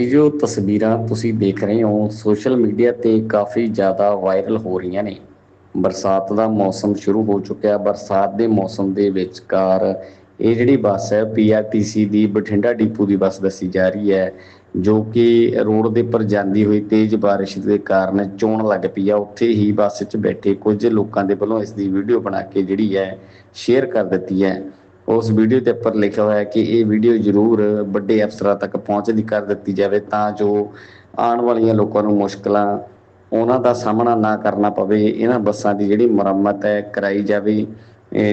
ਇਹ ਜੋ ਤਸਵੀਰਾਂ ਤੁਸੀਂ ਦੇਖ ਰਹੇ ਹੋ ਸੋਸ਼ਲ ਮੀਡੀਆ ਤੇ ਕਾਫੀ ਜ਼ਿਆਦਾ ਵਾਇਰਲ ਹੋ ਰਹੀਆਂ ਨੇ। ਬਰਸਾਤ ਦਾ ਮੌਸਮ ਸ਼ੁਰੂ ਹੋ ਚੁੱਕਿਆ। ਬਰਸਾਤ ਦੇ ਮੌਸਮ ਦੇ ਵਿਚਕਾਰ ਇਹ ਜਿਹੜੀ ਬੱਸ ਹੈ ਪੀਆਰਟੀਸੀ ਦੀ, ਬਠਿੰਡਾ ਡਿਪੂ ਦੀ ਬੱਸ ਦੱਸੀ ਜਾ ਰਹੀ ਹੈ, ਜੋ ਕਿ ਰੋਡ ਦੇ ਉੱਪਰ ਜਾਂਦੀ ਹੋਈ ਤੇਜ਼ ਬਾਰਿਸ਼ ਦੇ ਕਾਰਨ ਚੋਣ ਲੱਗ ਪਈ ਆ। ਉੱਥੇ ਹੀ ਬੱਸ 'ਚ ਬੈਠੇ ਕੁਝ ਲੋਕਾਂ ਦੇ ਵੱਲੋਂ ਇਸ ਦੀ ਵੀਡੀਓ ਬਣਾ ਕੇ ਜਿਹੜੀ ਹੈ ਸ਼ੇਅਰ ਕਰ ਦਿੱਤੀ ਹੈ। ਉਸ ਵੀਡੀਓ ਦੇ ਉੱਪਰ ਲਿਖਿਆ ਹੋਇਆ ਕਿ ਇਹ ਵੀਡੀਓ ਜ਼ਰੂਰ ਵੱਡੇ ਅਫਸਰਾਂ ਤੱਕ ਪਹੁੰਚਦੀ ਕਰ ਦਿੱਤੀ ਜਾਵੇ ਤਾਂ ਜੋ ਆਉਣ ਵਾਲੀਆਂ ਲੋਕਾਂ ਨੂੰ ਮੁਸ਼ਕਲਾਂ ਉਹਨਾਂ ਦਾ ਸਾਹਮਣਾ ਨਾ ਕਰਨਾ ਪਵੇ ਇਹਨਾਂ ਬੱਸਾਂ ਦੀ ਜਿਹੜੀ ਮੁਰੰਮਤ ਹੈ ਕਰਾਈ ਜਾਵੇ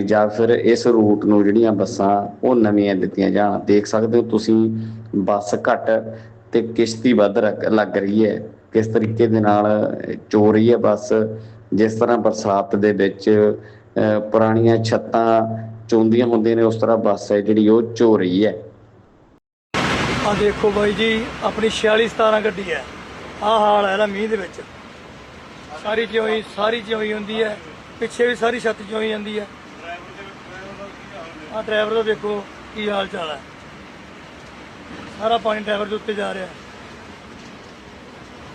ਜਾਂ ਫਿਰ ਇਸ ਰੂਟ ਨੂੰ ਜਿਹੜੀਆਂ ਬੱਸਾਂ ਉਹ ਨਵੀਆਂ ਦਿੱਤੀਆਂ ਜਾਣ। ਦੇਖ ਸਕਦੇ ਹੋ ਤੁਸੀਂ ਬੱਸ ਘੱਟ ਤੇ ਕਿਸ਼ਤੀ ਵੱਧ ਰੱਖ- ਲੱਗ ਰਹੀ ਹੈ। ਕਿਸ ਤਰੀਕੇ ਦੇ ਨਾਲ ਚੋ ਰਹੀ ਹੈ ਬੱਸ? ਜਿਸ ਤਰ੍ਹਾਂ ਬਰਸਾਤ ਦੇ ਵਿੱਚ ਅਹ, ਪੁਰਾਣੀਆਂ ਛੱਤਾਂ ਚੋਂਦੀਆਂ ਹੁੰਦੀਆਂ ਨੇ ਉਸ ਤਰ੍ਹਾਂ ਬੱਸ ਹੈ ਜਿਹੜੀ ਉਹ ਚੋ ਰਹੀ ਹੈ। ਆ ਦੇਖੋ ਬਾਈ ਜੀ ਆਪਣੀ 46 17 ਗੱਡੀ ਹੈ। ਆ ਹਾਲ ਹੈ ਨਾ ਮੀਂਹ ਦੇ ਵਿੱਚ। ਸਾਰੀ ਜਿਉਈ ਸਾਰੀ ਜਿਉਈ ਹੁੰਦੀ ਹੈ। ਪਿੱਛੇ ਵੀ ਸਾਰੀ ਛੱਤ ਜਿਉਈ ਜਾਂਦੀ ਹੈ। ਆ ਡਰਾਈਵਰ ਦਾ ਦੇਖੋ ਕੀ ਹਾਲ ਚਾਲ ਹੈ। ਸਾਰਾ ਪਾਣੀ ਡਰਾਈਵਰ ਦੇ ਉੱਤੇ ਜਾ ਰਿਹਾ।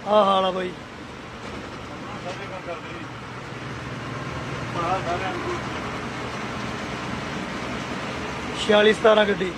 ਆ ਹਾਲ ਆ ਬਾਈ। ਸਾਰੇ ਕੰਮ ਕਰਦੇ 4617 ਗੱਡੀ।